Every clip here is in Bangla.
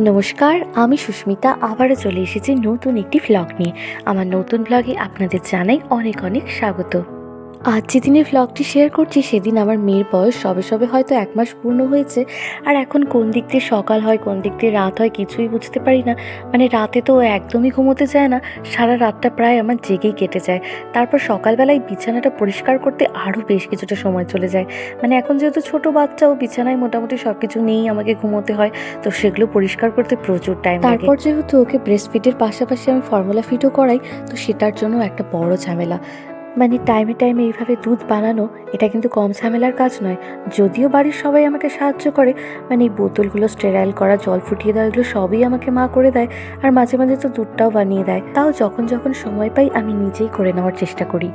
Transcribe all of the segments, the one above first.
নমস্কার, আমি সুস্মিতা, আবারও চলে এসেছি নতুন একটি ভ্লগ নিয়ে। আমার নতুন ভ্লগে আপনাদের জানাই অনেক অনেক স্বাগত। আজ যে দিনের ভ্লগটি শেয়ার করছি, সেদিন আমার মেয়ের বয়স সবে সবে হয়তো এক মাস পূর্ণ হয়েছে। আর এখন কোন দিক দিয়ে সকাল হয়, কোন দিক দিয়ে রাত হয় কিছুই বুঝতে পারি না। মানে রাতে তো একদমই ঘুমোতে যায় না, সারা রাতটা প্রায় আমার জেগেই কেটে যায়। তারপর সকালবেলায় বিছানাটা পরিষ্কার করতে আরও বেশ কিছুটা সময় চলে যায়। মানে এখন যেহেতু ছোট বাচ্চা, ও বিছানায় মোটামুটি সব কিছু নিয়েই আমাকে ঘুমোতে হয়, তো সেগুলো পরিষ্কার করতে প্রচুর টাইম তারপর যেহেতু ওকে ব্রেস্ট ফিটের পাশাপাশি আমি ফর্মুলা ফিটও করাই, তো সেটার জন্য একটা বড় ঝামেলা। মানে টাইমে টাইমে এইভাবে দুধ বানানো, এটা কিন্তু কম ঝামেলার কাজ নয়। যদিও বাড়ির সবাই আমাকে সাহায্য করে মানে এই বোতলগুলো স্টেরাইল করা, জল ফুটিয়ে দেওয়া, এগুলো সবই আমাকে মা করে দেয়। আর মাঝে মাঝে তো দুধটাও বানিয়ে দেয়। তাও যখন যখন সময় পাই, আমি নিজেই করে নেওয়ার চেষ্টা করি।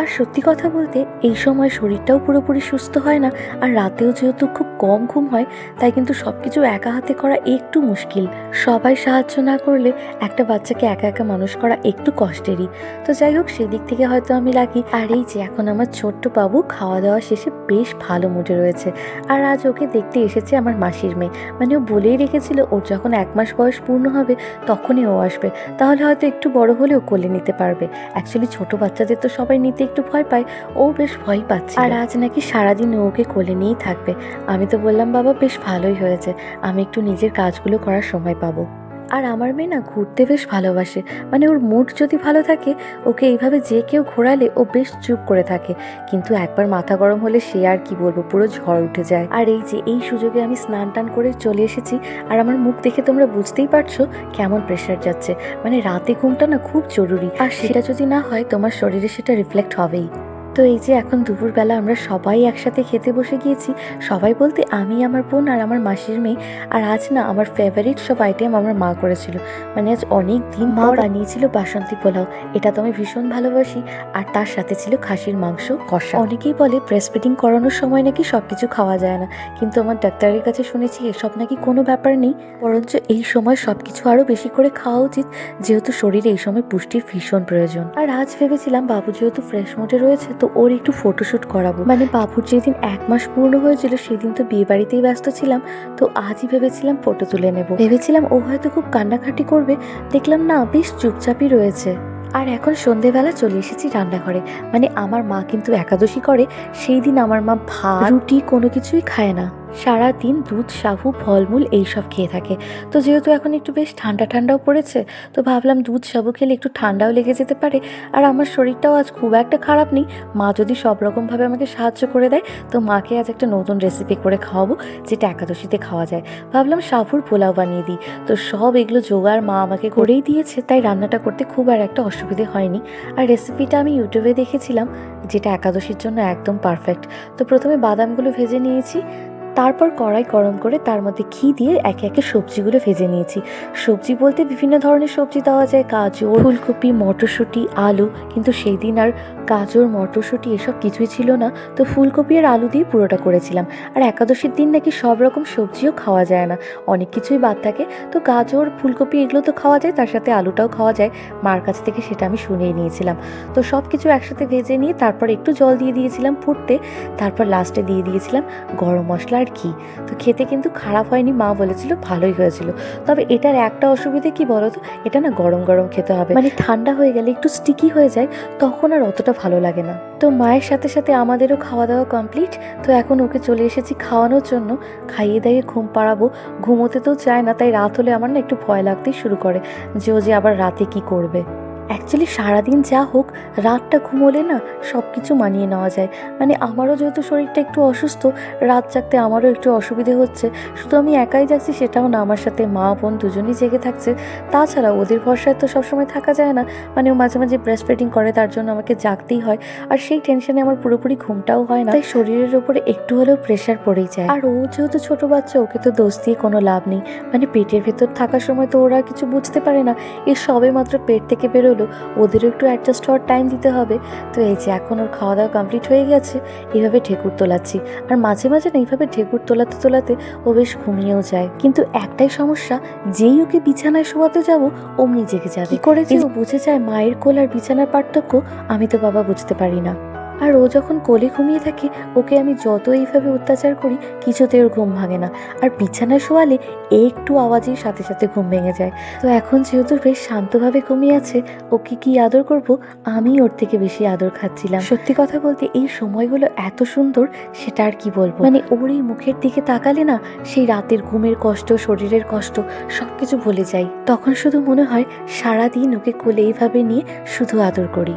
আর সত্যি কথা বলতে, এই সময় শরীরটাও পুরোপুরি সুস্থ হয় না, আর রাতেও যেহেতু খুব কম ঘুম হয়, তাই কিন্তু সব কিছু একা হাতে করা একটু মুশকিল। সবাই সাহায্য না করলে একটা বাচ্চাকে একা একা মানুষ করা একটু কষ্টেরই। তো যাই হোক, সেদিক থেকে হয়তো আমি লাগি আর এই যে, এখন আমার ছোট্ট বাবু খাওয়া দাওয়া শেষে বেশ ভালো মুডে রয়েছে। আর আজ ওকে দেখতে এসেছে আমার মাসির মেয়ে। মানে ও বলেই রেখেছিল, ওর যখন এক মাস বয়স পূর্ণ হবে, তখনই ও আসবে। তাহলে হয়তো একটু বড় হলেও কোলে নিতে পারবে। অ্যাকচুয়ালি ছোট বাচ্চাদের তো সবাই নিতে একটু ভয় পায়, ও বেশ ভয় পাচ্ছে। আর আজ নাকি সারাদিন ওকে কোলে নিয়েই থাকবে। আমি তো বললাম, বাবা, বেশ ভালোই হয়েছে। আমি একটু নিজের কাজগুলো করার সময় পাবো। আর আমার মেয়ে না ঘুরতে বেশ ভালোবাসে। মানে ওর মুড যদি ভালো থাকে, ওকে এইভাবে যে কেউ ঘোরালে ও বেশ চুপ করে থাকে। কিন্তু একবার মাথা গরম হলে সে আর কি বলব, পুরো ঝড় উঠে যায়। আর এই যে, এই সুযোগে আমি স্নান টান করে চলে এসেছি। আর আমার মুখ দেখে তোমরা বুঝতেই পারছ কেমন প্রেশার যাচ্ছে। মানে রাতে ঘুমটা না খুব জরুরি। আর সেটা যদি না হয়, তোমার শরীরে সেটা রিফ্লেক্ট হবেই। তো এই যে এখন দুপুরবেলা আমরা সবাই একসাথে খেতে বসে গিয়েছি সবাই বলতে আমি আমার বোন আর আমার মাসির মেয়ে। আর আজ না আমার ফেভারিট সব আইটেম আমার মা করেছিল। মানে আজ অনেক দিন মা বানিয়েছিল বাসন্তী পোলাও। এটা তো আমি ভীষণ ভালোবাসি। আর তার সাথে ছিল খাসির মাংস কষা। অনেকেই বলে ব্রেস্ট ফিডিং করানোর সময় নাকি সব কিছু খাওয়া যায় না। কিন্তু আমার ডাক্তারের কাছে শুনেছি এসব নাকি কোনো ব্যাপার নেই। বরঞ্চ এই সময় সব কিছু আরও বেশি করে খাওয়া উচিত যেহেতু শরীরে এই সময় পুষ্টির ভীষণ প্রয়োজন। আর আজ ভেবেছিলাম বাবু যেহেতু ফ্রেশ মোটে রয়েছে তো ওর একটু ফটোশ্যুট করাবো। মানে বাবুর যেদিন এক মাস পূর্ণ হয়েছিল, সেদিন তো বিয়ে বাড়িতেই ব্যস্ত ছিলাম, তো আজই ভেবেছিলাম ফটো তুলে নেব। ভেবেছিলাম ও হয়তো খুব কান্নাকাটি করবে, দেখলাম না, বেশ চুপচাপই রয়েছে। আর এখন সন্ধেবেলা চলে এসেছি রান্নাঘরে। মানে আমার মা কিন্তু একাদশী করে, সেই দিন আমার মা ভাত, রুটি কোনো কিছুই খায় না। সারা দিন দুধ সাবু ফলমূল এইসব খেয়ে থাকে। তো যেহেতু এখন একটু বেশ ঠান্ডা ঠান্ডাও পড়েছে, তো ভাবলাম দুধ সাবু খেলে একটু ঠান্ডাও লেগে যেতে পারে। আর আমার শরীরটাও আজ খুব একটা খারাপ নেই। মা যদি সব রকমভাবে আমাকে সাহায্য করে দেয়, তো মাকে আজ একটা নতুন রেসিপি করে খাওয়াবো, যেটা একাদশীতে খাওয়া যায়। ভাবলাম সাবুর পোলাও বানিয়ে দিই। তো সব এগুলো জোগাড় মা আমাকে করেই দিয়েছে, তাই রান্নাটা করতে খুব আর একটা অসুবিধে হয়নি। আর রেসিপিটা আমি ইউটিউবে দেখেছিলাম, যেটা একাদশীর জন্য একদম পারফেক্ট তো প্রথমে বাদামগুলো ভেজে নিয়েছি তারপর কড়াই গরম করে তার মধ্যে ঘি দিয়ে একে একে সবজিগুলো ভেজে নিয়েছি। সবজি বলতে বিভিন্ন ধরনের সবজি দেওয়া যায়, গাজর, ফুলকপি, মটরশুঁটি, আলু। কিন্তু সেই দিন আর গাজর, মটরশুঁটি এসব কিছুই ছিল না। তো ফুলকপি আর আলু দিয়ে পুরোটা করেছিলাম। আর একাদশীর দিন নাকি সব রকম সবজিও খাওয়া যায় না। অনেক কিছুই বাদ থাকে। তো গাজর, ফুলকপি এগুলো তো খাওয়া যায়, তার সাথে আলুটাও খাওয়া যায়। মার কাছ থেকে সেটা আমি শুনিয়ে নিয়েছিলাম। তো সব কিছু একসাথে ভেজে নিয়ে তারপর একটু জল দিয়ে দিয়েছিলাম ফুটতে। তারপর লাস্টে দিয়ে দিয়েছিলাম গরম মশলা আর কি? তো খেতে কিন্তু খারাপ হয়নি, মা বলেছিল ভালোই হয়েছিল। তবে এটার একটা অসুবিধে কি বলো তো এটা না গরম গরম খেতে হবে। মানে ঠান্ডা হয়ে গেলে একটু স্টিকি হয়ে যায়, তখন আর অতটা ভালো লাগে না। তো মায়ের সাথে সাথে আমাদেরও খাওয়া দাওয়া কমপ্লিট তো এখন ওকে চলে এসেছি খাওয়ানোর জন্য। খাইয়ে দাইয়ে ঘুম পাড়াবো। ঘুমোতে তো চায় না, তাই রাত হলে আমার না একটু ভয় লাগতেই শুরু করে যে ও যে আবার রাতে কি করবে। অ্যাকচুয়ালি সারাদিন যা হোক, রাতটা ঘুমোলে না সব কিছু মানিয়ে নেওয়া যায়। মানে আমারও যেহেতু শরীরটা একটু অসুস্থ, রাত জাগতে আমারও একটু অসুবিধে হচ্ছে। শুধু আমি একাই যাচ্ছি, সেটাও না, আমার সাথে মা, বোন দুজনেই জেগে থাকছে। তাছাড়া ওদের ভরসায় তো সবসময় থাকা যায় না। মানে ও মাঝে মাঝে ব্রেস্ট ফিডিং করে, তার জন্য আমাকে জাগতেই হয়। আর সেই টেনশনে আমার পুরোপুরি ঘুমটাও হয় না। তাই শরীরের উপরে একটু হলেও প্রেশার পড়েই যায়। আর ও যেহেতু ছোটো বাচ্চা, ওকে তো দোষ দিয়ে কোনো লাভ নেই। মানে পেটের ভেতর থাকার সময় তো ওরা কিছু বুঝতে পারে না। এই সবে মাত্র পেট থেকে বেরোলো ওদেরও একটু অ্যাডজাস্ট হওয়ার টাইম দিতে হবে। তো এই যে এখন ওর খাওয়া দাওয়া কমপ্লিট হয়ে গেছে এইভাবে ঠেকুর তোলাচ্ছি। আর মাঝে মাঝে না এইভাবে ঠেকুর তোলাতে তোলাতে ও বেশ ঘুমিয়েও যায়। কিন্তু একটাই সমস্যা যেই ওকে বিছানায় শোয়াতে যাব অমনি জেগে যাবে। করে যে ও বুঝে যায় মায়ের কোল আর বিছানার পার্থক্য আমি তো বাবা বুঝতে পারি না। আর ও যখন কোলে ঘুমিয়ে থাকে, ওকে আমি যত এইভাবে অত্যাচার করি, কিছুতে ওর ঘুম ভাঙে না। আর বিছানায় শোয়ালে একটু আওয়াজেই সাথে সাথে ঘুম ভেঙে যায়। তো এখন যেহেতু বেশ শান্তভাবে ঘুমিয়ে আছে, ওকে কি আদর করব? আমি ওর থেকে বেশি আদর খাচ্ছিলাম। সত্যি কথা বলতে এই সময়গুলো এত সুন্দর, সেটা আর কি বলব? মানে ওর এই মুখের দিকে তাকালে না, সেই রাতের ঘুমের কষ্ট, শরীরের কষ্ট সব কিছু ভুলে যাই। তখন শুধু মনে হয় সারাদিন ওকে কোলে এইভাবে নিয়ে শুধু আদর করি।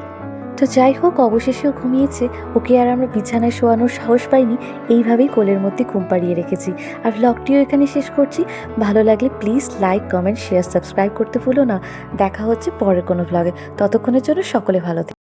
তো যাই হোক অবশেষেও ঘুমিয়েছে। ওকে আর আমরা বিছানায় শোয়ানোর সাহস পাইনি। এইভাবেই কোলের মধ্যে ঘুম পাড়িয়ে রেখেছি। আর ব্লগটিও এখানে শেষ করছি। ভালো লাগলে please like comment share subscribe করতে ভুলো না। দেখা হচ্ছে পরের কোনো ব্লগে ততক্ষণের জন্য সকলে ভালো থেকো।